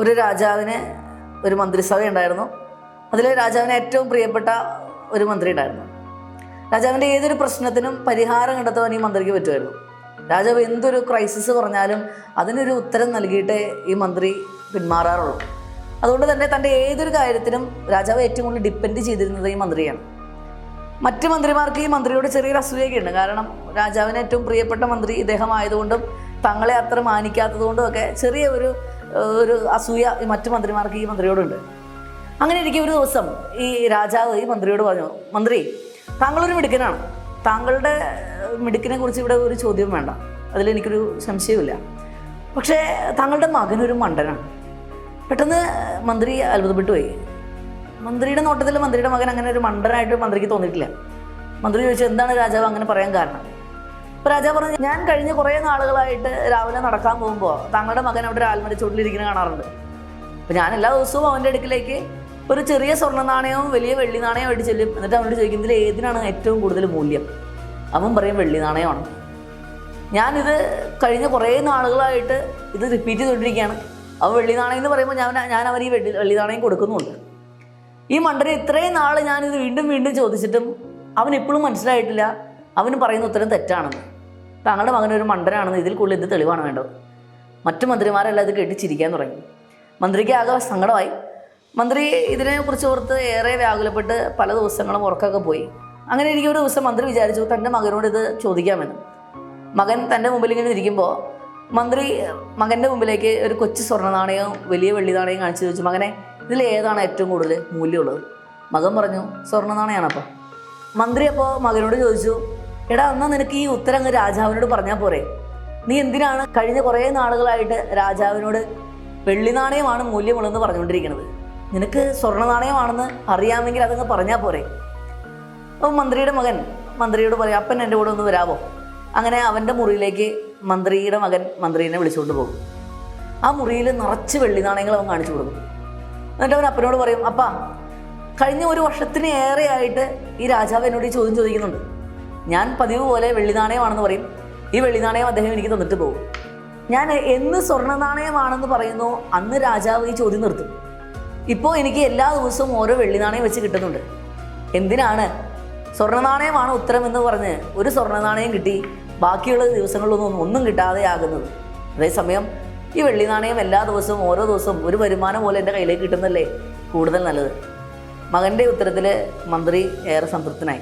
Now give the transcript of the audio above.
ഒരു രാജാവിന് ഒരു മന്ത്രിസഭ ഉണ്ടായിരുന്നു. അതിൽ രാജാവിന് ഏറ്റവും പ്രിയപ്പെട്ട ഒരു മന്ത്രി ഉണ്ടായിരുന്നു. രാജാവിന്റെ ഏതൊരു പ്രശ്നത്തിനും പരിഹാരം കണ്ടെത്താൻ ഈ മന്ത്രിക്ക് പറ്റുമായിരുന്നു. രാജാവ് എന്തൊരു ക്രൈസിസ് പറഞ്ഞാലും അതിനൊരു ഉത്തരം നൽകിയിട്ടേ ഈ മന്ത്രി പിന്മാറാറുള്ളൂ. അതുകൊണ്ട് തന്നെ തന്റെ ഏതൊരു കാര്യത്തിനും രാജാവ് ഏറ്റവും കൂടുതൽ ഡിപ്പെൻഡ് ചെയ്തിരുന്നത് ഈ മന്ത്രിയാണ്. മറ്റ് മന്ത്രിമാർക്ക് ഈ മന്ത്രിയോട് ചെറിയൊരു അസൂയൊക്കെയുണ്ട് കാരണം രാജാവിന് ഏറ്റവും പ്രിയപ്പെട്ട മന്ത്രി ഇദ്ദേഹം ആയതുകൊണ്ടും തങ്ങളെ അത്ര മാനിക്കാത്തതുകൊണ്ടും ഒക്കെ ചെറിയ ഒരു ഒരു അസൂയ മറ്റു മന്ത്രിമാർക്ക് ഈ മന്ത്രിയോടുണ്ട്. അങ്ങനെ ഇരിക്കെ ഒരു ദിവസം ഈ രാജാവ് ഈ മന്ത്രിയോട് പറഞ്ഞു മന്ത്രി താങ്കളൊരു മിടുക്കനാണ്. താങ്കളുടെ മിടുക്കിനെ കുറിച്ച് ഇവിടെ ഒരു ചോദ്യം വേണ്ട. അതിലെനിക്കൊരു സംശയമില്ല പക്ഷേ താങ്കളുടെ മകനൊരു മണ്ടനാണ്. പെട്ടെന്ന് മന്ത്രി അത്ഭുതപ്പെട്ടു പോയി മന്ത്രിയുടെ നോട്ടത്തിൽ മന്ത്രിയുടെ മകൻ അങ്ങനെ ഒരു മണ്ടനായിട്ട് മന്ത്രിക്ക് തോന്നിയിട്ടില്ല. മന്ത്രി ചോദിച്ചു എന്താണ് രാജാവ് അങ്ങനെ പറയാൻ കാരണം? രാജാവ് പറഞ്ഞു ഞാൻ കഴിഞ്ഞ കുറേ നാളുകളായിട്ട് രാവിലെ നടക്കാൻ പോകുമ്പോൾ താങ്കളുടെ മകൻ അവിടെ ഒരു ആൽമരച്ചോട്ടിലിരിക്കുന്ന കാണാറുണ്ട്. അപ്പം ഞാൻ എല്ലാ ദിവസവും അവന്റെ അടുക്കിലേക്ക് ഒരു ചെറിയ സ്വർണ നാണയവും വലിയ വെള്ളി നാണയവും ആയിട്ട് ചെല്ലും. എന്നിട്ട് അവനോട് ചോദിക്കും ഇതിൽ ഏതിനാണ് ഏറ്റവും കൂടുതൽ മൂല്യം? അവൻ പറയും വെള്ളി നാണയമാണ് ഞാനിത് കഴിഞ്ഞ കുറേ നാളുകളായിട്ട് ഇത് റിപ്പീറ്റ് ചെയ്തുകൊണ്ടിരിക്കുകയാണ്. അവൻ വെള്ളി നാണയം എന്ന് പറയുമ്പോൾ ഞാൻ ഞാൻ അവർ ഈ വെള്ളി വെള്ളി നാണയം കൊടുക്കുന്നുണ്ട്. ഈ മണ്ടനെ ഇത്രയും നാൾ ഞാനിത് വീണ്ടും വീണ്ടും ചോദിച്ചിട്ടും അവൻ എപ്പോഴും മനസ്സിലായിട്ടില്ല. അവന് പറയുന്ന ഉത്തരം തെറ്റാണെന്ന്. താങ്കളുടെ മകൻ ഒരു മണ്ടനാണെന്ന് ഇതിൽ കൂടുതൽ എന്ത് തെളിവാണ് വേണ്ടത്? മറ്റു മന്ത്രിമാരെല്ലാം ഇത് കേട്ട് ചിരിക്കാൻ തുടങ്ങി. മന്ത്രിക്ക് ആകെ സങ്കടമായി. മന്ത്രി ഇതിനെക്കുറിച്ച് ഓർത്ത് ഏറെ വ്യാകുലപ്പെട്ട് പല ദിവസങ്ങളും ഉറക്കൊക്കെ പോയി. അങ്ങനെ എനിക്ക് ഒരു ദിവസം മന്ത്രി വിചാരിച്ചു തന്റെ മകനോട് ഇത് ചോദിക്കാമെന്ന്. മകൻ തന്റെ മുമ്പിൽ ഇങ്ങനെ ഇരിക്കുമ്പോൾ മന്ത്രി മകന്റെ മുമ്പിലേക്ക് ഒരു കൊച്ചു സ്വർണ നാണയവും വലിയ വെള്ളി നാണയവും കാണിച്ചു ചോദിച്ചു മകനെ ഇതിൽ ഏതാണ് ഏറ്റവും കൂടുതൽ മൂല്യമുള്ളത്? മകൻ പറഞ്ഞു സ്വർണ നാണയമാണപ്പോൾ മന്ത്രി അപ്പോൾ മകനോട് ചോദിച്ചു എടാ എന്നാൽ നിനക്ക് ഈ ഉത്തരം അങ്ങ് രാജാവിനോട് പറഞ്ഞാൽ പോരെ? നീ എന്തിനാണ് കഴിഞ്ഞ കുറേ നാളുകളായിട്ട് രാജാവിനോട് വെള്ളി നാണയമാണ് മൂല്യമുള്ളതെന്ന് പറഞ്ഞുകൊണ്ടിരിക്കുന്നത്? നിനക്ക് സ്വർണ നാണയമാണെന്ന് അറിയാമെങ്കിൽ അതങ്ങ് പറഞ്ഞാൽ പോരെ. അപ്പോൾ മന്ത്രിയുടെ മകൻ മന്ത്രിയോട് പറയും അപ്പൻ എന്റെ കൂടെ ഒന്ന് വരാമോ അങ്ങനെ അവന്റെ മുറിയിലേക്ക് മന്ത്രിയുടെ മകൻ മന്ത്രീനെ വിളിച്ചുകൊണ്ട് പോകും. ആ മുറിയിൽ നിറച്ച് വെള്ളി നാണയങ്ങൾ അവൻ കാണിച്ചു കൊടുക്കും. എന്നിട്ട് അവൻ അപ്പനോട് പറയും അപ്പാ കഴിഞ്ഞ ഒരു വർഷത്തിന് ഏറെയായിട്ട് ഈ രാജാവ് എന്നോട് ഈ ചോദ്യം ചോദിക്കുന്നുണ്ട്. ഞാൻ പതിവ് പോലെ വെള്ളി നാണയമാണെന്ന് പറയും. ഈ വെള്ളി നാണയം അദ്ദേഹം എനിക്ക് തന്നിട്ട് പോകും. ഞാൻ എന്ന് സ്വർണ നാണയമാണെന്ന് പറയുന്നു അന്ന് രാജാവ് ഈ ചോദ്യം നിർത്തും. ഇപ്പോൾ എനിക്ക് എല്ലാ ദിവസവും ഓരോ വെള്ളി നാണയം വെച്ച് കിട്ടുന്നുണ്ട്. എന്തിനാണ്? സ്വർണ നാണയമാണ് ഉത്തരം എന്ന് പറഞ്ഞ് ഒരു സ്വർണ നാണയം കിട്ടി ബാക്കിയുള്ള ദിവസങ്ങളിലൊന്നും ഒന്നും കിട്ടാതെ ആകുന്നത് അതേസമയം ഈ വെള്ളി നാണയം എല്ലാ ദിവസവും ഓരോ ദിവസവും ഒരു വരുമാനം പോലെ എന്റെ കയ്യിലേക്ക് കിട്ടുന്നല്ലേ? കൂടുതൽ നല്ലത്. മകന്റെ ഉത്തരത്തിൽ മന്ത്രി ഏറെ സംതൃപ്തനായി.